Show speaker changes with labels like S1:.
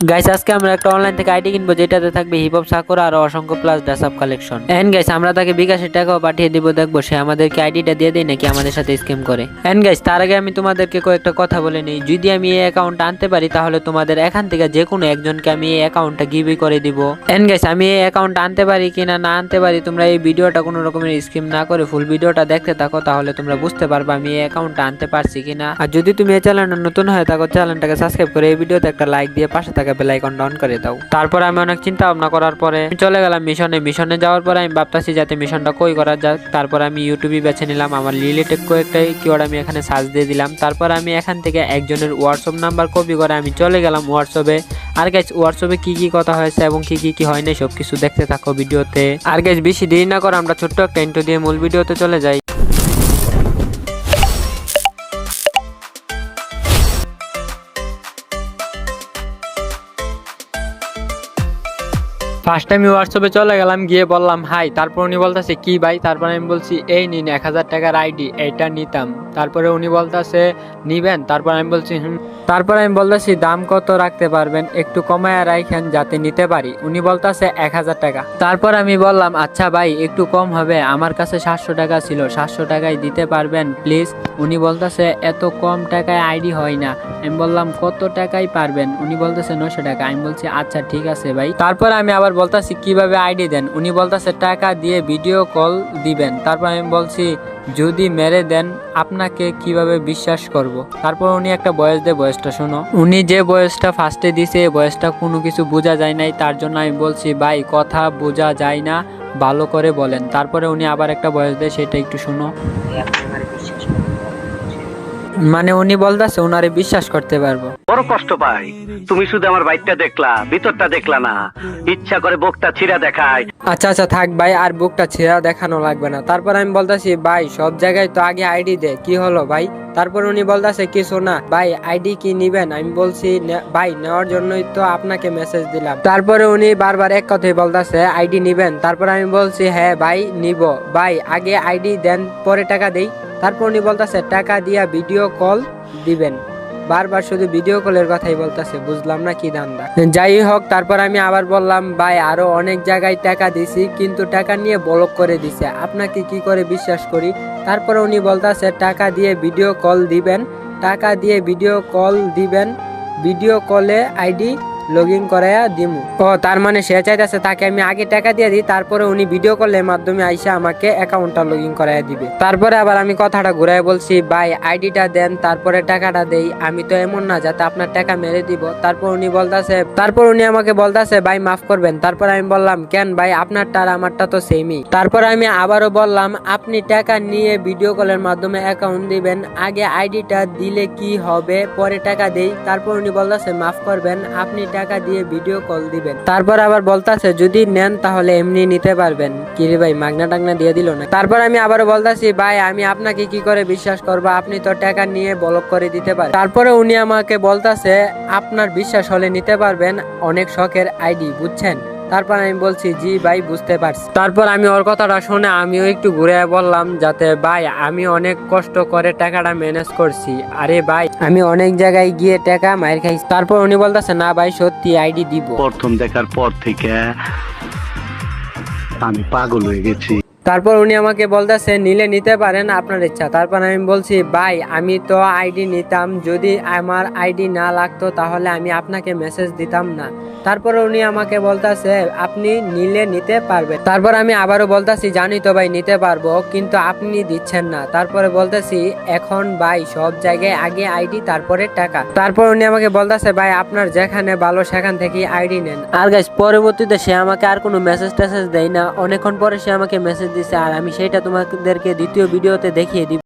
S1: Guys আজকে আমরা একটা অনলাইন থেকে আইডি কিনবো, যেটাতে থাকবে হিপ হপ সাকুরা আর অসংখ্য plus dress up collection and guys আমরা তাকে বিকাশের টাকাও পাঠিয়ে দিব, দেখব সে আমাদেরকে আইডিটা দিয়ে দেয় নাকি আমাদের সাথে স্ক্যাম করে। এন্ড গাইস তার আগে আমি তোমাদেরকে কয়েকটা কথা বলে নিই। যদি আমি এই অ্যাকাউন্ট আনতে পারি, তাহলে তোমাদের এখান থেকে যে কোনো একজনকে আমি এই অ্যাকাউন্টটা গিভই করে দিব। এন্ড গাইস আমি এই অ্যাকাউন্ট আনতে পারি কিনা, না আনতে পারি, তোমরা এই ভিডিওটা কোনো রকমের স্কিম না করে ফুল ভিডিওটা দেখতে থাকো, তাহলে তোমরা বুঝতে পারবে আমি এই অ্যাকাউন্টটা আনতে পারছি কিনা। আর যদি তুমি এই চ্যানেলটা নতুন হয়ে থাকো চ্যানেলটাকে সাবস্ক্রাইব করে এই ভিডিওতে একটা লাইক দিয়ে পাশে থাকা বেল আইকনটা অন করে দাও। তারপরে আমি অনেক চিন্তা ভাবনা করার পরে চলে গেলাম মিশনে মিশনে যাওয়ার পরে আমি ভাবতাছি যাতে মিশনটা কই করা যাক। তারপর আমি ইউটিউবে বেছে নিলাম। আমার রিলেটেড কয়েকটা কিওয়ার্ড আমি এখানে সার্চ দিয়ে দিলাম। তারপর আমি এখান থেকে একজনের হোয়াটসঅ্যাপ নাম্বার কপি করে আমি চলে গেলাম হোয়াটসঅ্যাপে আর গাইজ হোয়াটসঅ্যাপে কি কি কথা হয়েছে এবং কি কি কি হয় না সব কিছু দেখতে থাকো ভিডিওতে। আর গাইজ বেশি দেরি না করে আমরা ছোট্ট একটা ইন্টো দিয়ে মূল ভিডিওতে চলে যাই। ফার্স্ট টাইম হোয়াটসঅ্যাপে চলে গেলাম, গিয়ে বললাম, হাই, তারপর উনি বলতেছে, কি ভাই? তারপর আমি বলছি, এই নিন এক হাজার টাকার আইডি এইটা নিতাম। তারপরে উনি বলতেছে, নিবেন? তারপর আমি বলছি, হুম। তারপর আমি বলতেছি, দাম কত রাখতে পারবেন? একটু কমায় রাখেন যাতে নিতে পারি। উনি বলতেছে, এক হাজার টাকা। তারপর আমি বললাম আচ্ছা ভাই, একটু কম হবে। আমার কাছে সাতশো টাকা ছিল, সাতশো টাকায় দিতে পারবেন, প্লিজ? উনি বলতেছে, এত কম টাকায় আইডি হয় না। আমি বললাম, কত টাকায় পারবেন? উনি বলতেছে নশো টাকা। আমি বলছি আচ্ছা ঠিক আছে ভাই। তারপর আমি আবার বলতেছি কীভাবে আইডি দেন? উনি বলতেছে টাকা দিয়ে ভিডিও কল দিবেন। তারপর আমি বলছি যদি মেরে দেন আপনাকে কীভাবে বিশ্বাস করব। তারপর উনি একটা বয়স দিয়ে বয়সটা শোনো। উনি যে বয়সটা ফার্স্টে দিছে এই বয়সটা কোনো কিছু বোঝা যায় নাই। তার জন্য আমি বলছি ভাই কথা বোঝা যায় না ভালো করে বলেন। তারপরে উনি আবার একটা বয়স দেয় সেটা একটু শোনো। মানে উনি বলতেছে ওনারে বিশ্বাস করতে পারব।
S2: বড় কষ্ট পাই। তুমি শুধু আমার বাইকটা দেখলা, ভিতরটা দেখলা না। ইচ্ছা করে বুকটা ছিঁড়া দেখায়।
S1: আচ্ছা আচ্ছা থাক ভাই, আর বুকটা ছেঁড়া দেখানো লাগবে না। তারপর আমি বলতেছি, ভাই, সব জায়গায় তো আগে আইডি দে, কি হলো ভাই? তারপর উনি বলতেছে, কিছু না, ভাই, আইডি কি নিবেন? আমি বলছি, "নে- ভাই, নেওয়ার জন্যই তো আপনাকে মেসেজ দিলাম। তারপরে উনি বারবার এক কথাই বলতেছে, আইডি নিবেন? তারপর আমি বলছি হ্যাঁ ভাই, নিব। ভাই, আগে আইডি দেন, পরে টাকা দেই। তারপর উনি বলতেছে, টাকা দিয়া ভিডিও কল দিবেন। বারবার শুধু ভিডিও কলের কথাই বলতেছে, বুঝলাম না কি দান্দা যাই হোক, তারপর আমি আবার বললাম, ভাই, আরও অনেক জায়গায় টাকা দিছি, কিন্তু টাকা নিয়ে ব্লক করে দিছে। আপনাকে কি করে বিশ্বাস করি? তারপরে উনি বলতেছে, টাকা দিয়ে ভিডিও কল দিবেন, টাকা দিয়ে ভিডিও কল দিবেন। ভিডিও কলে আইডি লগ ইন করাইয়া দিমু। ও, তার মানে সে চাইতেছে তাকে আমি আগে টাকা দিয়ে দিই, তারপরে উনি ভিডিও কলের মাধ্যমে আইসা আমাকে অ্যাকাউন্টটা লগ ইন করাইয়া দিবে। তারপরে আবার আমি কথাটা ঘুরাই বলছি, ভাই আইডিটা দেন, তারপরে টাকাটা দেই, আমি তো এমন না, যাতে আপনার টাকা মেরে দিব। তারপর উনি বলতাছে, তারপর উনি আমাকে বলতাছে, ভাই, মাফ করবেন। তারপর আমি বললাম, কেন ভাই, আপনারটা আর আমারটা তো সেমই তারপর আমি আবারও বললাম, আপনি টাকা নিয়ে ভিডিও কলের মাধ্যমে অ্যাকাউন্ট দিবেন, আগে আইডিটা দিলে কি হবে, পরে টাকা দেই। তারপর উনি বলতাছে, মাফ করবেন, আপনি টাকা দিয়ে ভিডিও কল দিবেন। তারপর আবার বলতাছে, যদি নেন তাহলে এমনি নিতে পারবেন। কিরে ভাই, মাগনা টাগনা দিয়ে দিল না? তারপর আমি আবারও বলতাছি, ভাই, আমি আপনাকে কি করে বিশ্বাস করব? আপনি তো টাকা নিয়ে ব্লক করে দিতে পারেন। তারপরে উনি আমাকে বলতাছে, আপনার বিশ্বাস হলে নিতে পারবেন, অনেক শখের আইডি, বুঝছেন? তারপর আমি বলছি, জি ভাই, বুঝতে পারছি। তারপর আমি ওর কথাটা শুনে আমিও একটু ঘুরে বললাম যাতে, ভাই, আমি অনেক কষ্ট করে টাকাটা ম্যানেজ করছি। আরে ভাই, আমি অনেক জায়গায় গিয়ে টাকা মায়ের খাইছি। তারপর উনি বলতেছে, না ভাই, সত্যি আইডি দিব।
S2: প্রথম দেখার পর থেকে আমি পাগল হয়ে গেছি।
S1: তারপর উনি আমাকে বলতেছে, নিলে নিতে পারেন আপনার ইচ্ছা। তারপর আমি বলছি, ভাই, আমি তো আইডি নিতাম। যদি আমার আইডি না লাগতো তাহলে আমি আপনাকে মেসেজ দিতাম না। তারপর উনি আমাকে বলতেছে, আপনি নিলে নিতে পারবেন। তারপর আমি আবারও বলতেছি, জানি তো ভাই, নিতে পারব, কিন্তু আপনি দিচ্ছেন না। তারপরে বলতেছি, এখন ভাই, সব জায়গায় আগে আইডি, তারপরে টাকা। তারপর উনি আমাকে বলতেছে, ভাই, আপনার যেখানে ভালো, সেখান থেকে আইডি নেন। আর গাইস পরবর্তীতে সে আমাকে আর কোনো মেসেজ টেসেজ দেয় না। অনেকক্ষণ পরে সে আমাকে মেসেজ দিছে আর আমি সেটা তোমাদেরকে দ্বিতীয় ভিডিওতে দেখিয়ে দিব।